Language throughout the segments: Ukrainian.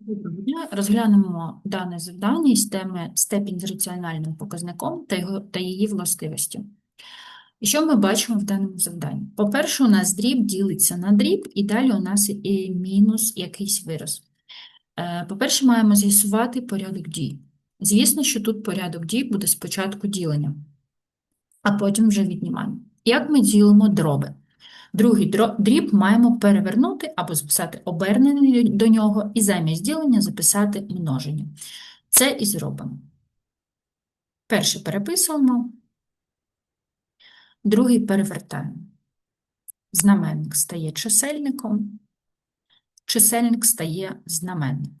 Дня. Розглянемо дане завдання із теми степінь з раціональним показником та його, та її властивості. І що ми бачимо в даному завданні? По-перше, у нас дріб ділиться на дріб, і далі у нас і мінус якийсь вираз. Е, По-перше, маємо з'ясувати порядок дій. Звісно, що тут порядок дій буде спочатку ділення, а потім вже віднімання. Як ми ділимо дроби? Другий дріб маємо перевернути або записати обернений до нього, і замість ділення записати множення. Це і зробимо. Перший переписуємо, другий перевертаємо. Знаменник стає чисельником, чисельник стає знаменником.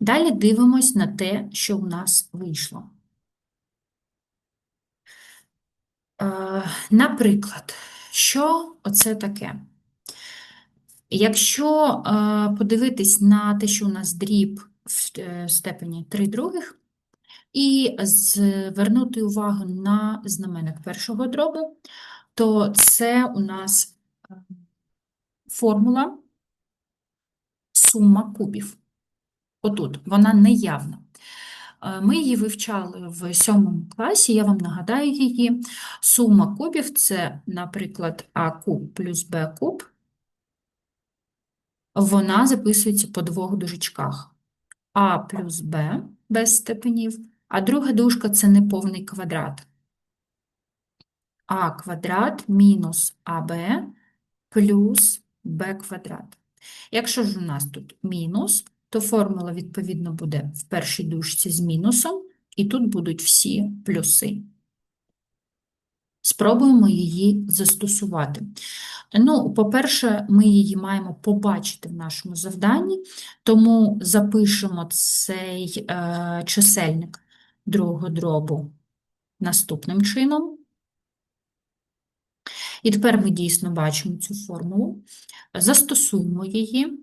Далі дивимось на те, що у нас вийшло. Е, Наприклад, що оце таке? Якщо е, подивитись на те, що у нас дріб в е, степені 3 других, і звернути увагу на знаменник першого дробу, то це у нас е, формула сума кубів. Отут, вона неявна. Е, Ми її вивчали в сьомому класі, я вам нагадаю її. Сума кубів – це, наприклад, а куб плюс б куб. Вона записується по двох дужечках. а плюс b без степенів, а друга дужка – це неповний квадрат. а квадрат мінус аб плюс b квадрат. Якщо ж у нас тут мінус, то формула, відповідно, буде в першій дужці з мінусом, і тут будуть всі плюси. Спробуємо її застосувати. Ну, по-перше, ми її маємо побачити в нашому завданні, тому запишемо цей е, чисельник другого дробу наступним чином. І тепер ми дійсно бачимо цю формулу. Застосуємо її.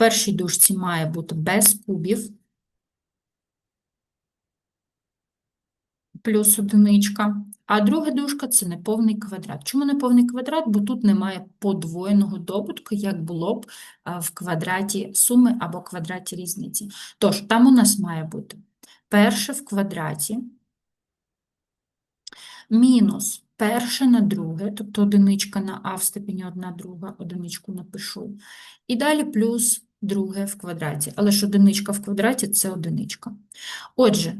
Першій дужці має бути без кубів, плюс одиничка, а друга дужка – це неповний квадрат. Чому неповний квадрат? Бо тут немає подвоєного добутку, як було б в квадраті суми або квадраті різниці. Тож, там у нас має бути перше в квадраті мінус перше на друге, тобто одиничка на а в степені 1 друга, одиничку напишу, і далі плюс друге в квадраті. Але ж одиничка в квадраті – це одиничка. Отже,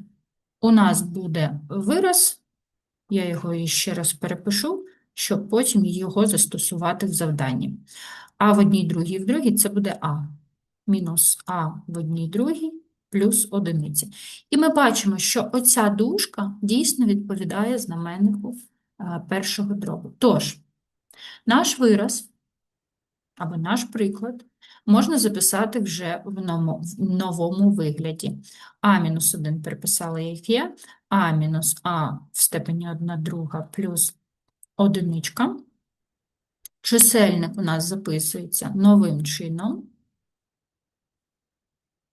у нас буде вираз, я його іще раз перепишу, щоб потім його застосувати в завданні. А в одній другій в другій це буде А. Мінус А в одній другій плюс одиниці. І ми бачимо, що оця дужка дійсно відповідає знаменнику першого дробу. Тож, наш вираз або наш приклад можна записати вже в новому, вигляді. А-1 переписала як є, А мінус А в степені 1 друга плюс одиничка. Чисельник у нас записується новим чином.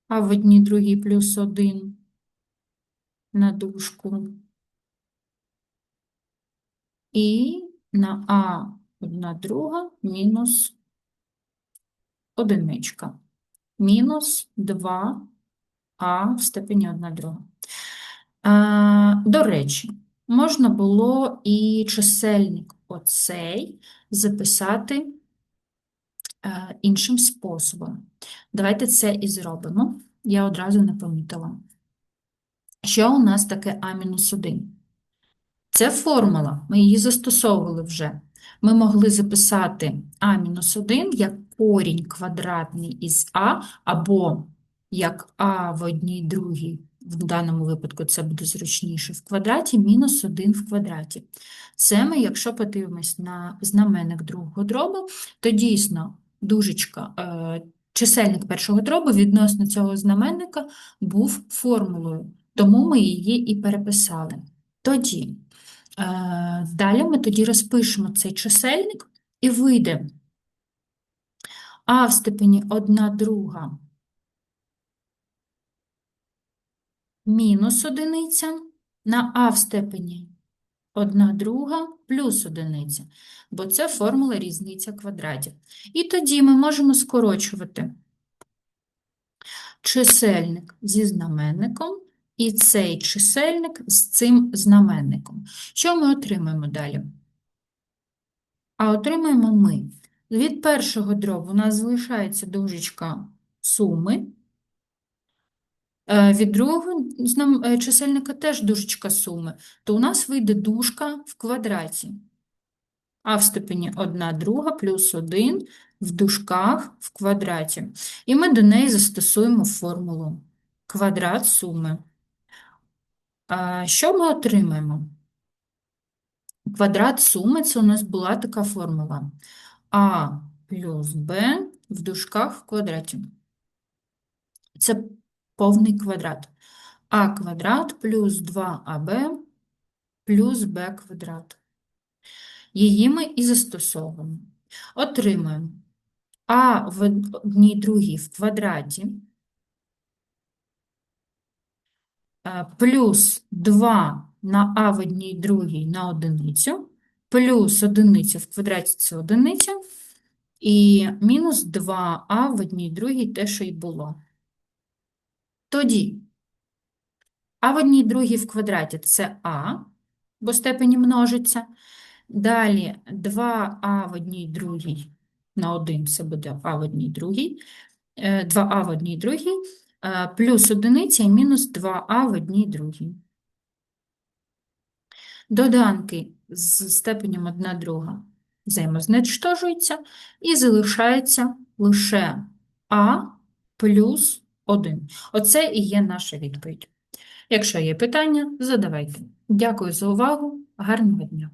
А в одній другій плюс 1 на дужку. І на А одна друга мінус одиничка. Мінус 2а в степені 1 друга. До речі, можна було і чисельник оцей записати е, іншим способом. Давайте це і зробимо. Я одразу не помітила. Що у нас таке А-1? Це формула, ми її застосовували вже. Ми могли записати А-1 як корінь квадратний із А, або як А в одній другій, в даному випадку це буде зручніше, в квадраті мінус 1 в квадраті. Це ми, якщо подивимось на знаменник другого дробу, то дійсно дужечка, е, чисельник першого дробу відносно цього знаменника був формулою, тому ми її і переписали. Тоді, е, далі ми тоді розпишемо цей чисельник і вийде а в степені 1 друга мінус одиниця на а в степені 1 друга плюс одиниця, бо це формула різниця квадратів. І тоді ми можемо скорочувати чисельник зі знаменником і цей чисельник з цим знаменником. Що ми отримаємо далі? А отримаємо ми. Від першого дробу у нас залишається дужечка суми. Е, Від другого е, чисельника теж дужечка суми, то у нас вийде дужка в квадраті. А в степені 1 друга плюс 1 в дужках в квадраті. І ми до неї застосуємо формулу квадрат суми. Що ми отримаємо? Квадрат суми це у нас була така формула. А плюс Б в дужках в квадраті. Це повний квадрат. А квадрат плюс 2АБ плюс Б квадрат. Її ми і застосовуємо. Отримуємо А в одній другій в квадраті е, плюс 2 на А в одній другій на одиницю, плюс одиниця в квадраті – це одиниця, і мінус 2а в одній другій те, що й було. Тоді а в одній другій в квадраті – це а, бо степені множиться. Далі 2а в одній другій на 1 це буде а в одній другій, е, 2а в одній другій, е, плюс одиниця і мінус 2а в одній другій. Доданки з степенем 1 друга взаємозничтожуються і залишається лише а плюс 1. Оце і є наша відповідь. Якщо є питання, задавайте. Дякую за увагу. Гарного дня!